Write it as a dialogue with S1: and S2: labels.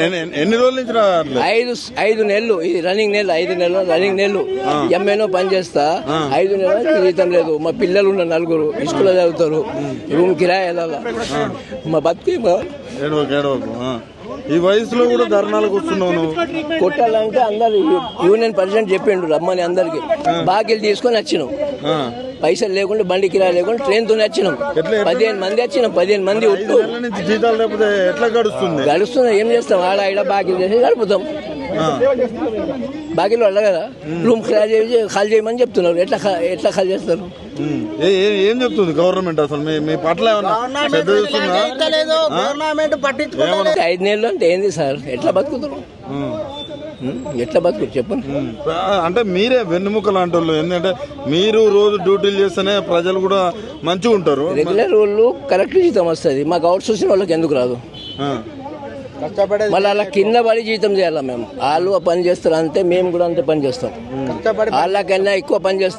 S1: ఎన్ని- రోజుల నుంచి
S2: ఐదు ఐదు నెలలు. ఇది రన్నింగ్ నెలలు ఐదు నెలలు రన్నింగ్ నెలలు. ఎంఏనో పని చేస్తా ఐదు నెలలు జీతం లేదు. మా పిల్లలు ఉన్న నలుగురు స్కూల్లో చదువుతారు. రూమ్ కిరాయి వెళ్ళాలా మా బతికి
S1: ఆ. ఈ వయసులో కూడా ధర్నాలకు వస్తున్నావు నువ్వు.
S2: కొట్టాలంటే అందరు యూనియన్ ప్రెసిడెంట్ చెప్పిండు రమ్మని అందరికి. బాకీలు తీసుకొని వచ్చినాం.
S1: ఆ.
S2: పైసలు లేకుండా బండి కిరాయి లేకుండా ట్రైన్ తోనే వచ్చినాం. పదిహేను మంది వచ్చినాం పదిహేను మంది
S1: జీతాలు లేకపోతే ఎట్లా గడుస్తుంది?
S2: గడుస్తున్నా ఏం చేస్తాం? ఆడ ఈడ బాకీలు చేసి గడుపుతాం. బాకీలు వాళ్ళ కదా? రూమ్ ఖాళీ చేసి ఖాళీ చేయమని చెప్తున్నారు. ఎట్లా ఎట్లా ఖాళీ చేస్తారు.
S1: ఏ- చెప్తుంది గవర్నమెంట్ అసలు? మీ మీ పట్ల
S2: ఐదు నెలలు అంటే ఏంది సార్? ఎట్లా బతుకుతారు. ఉం? ఎట్లా బతుకు చెప్పండి.
S1: అంటే మీరే వెన్నుముక లాంటి వాళ్ళు. ఎందుకంటే మీరు రోజు డ్యూటీలు చేస్తేనే ప్రజలు కూడా మంచిగా ఉంటారు.
S2: రెగ్యులర్ వాళ్ళు కరెక్ట్ జీతం వస్తుంది. మాకు అవుట్ సోర్సింగ్ వాళ్ళకి ఎందుకు రాదు? మళ్ళీ అలా కింద పడి జీతం చేయాలి మేము? వాళ్ళు పని చేస్తారు అంతే మేము కూడా అంతే పని చేస్తాం. వాళ్ళకన్నా ఎక్కువ పని చేస్తాం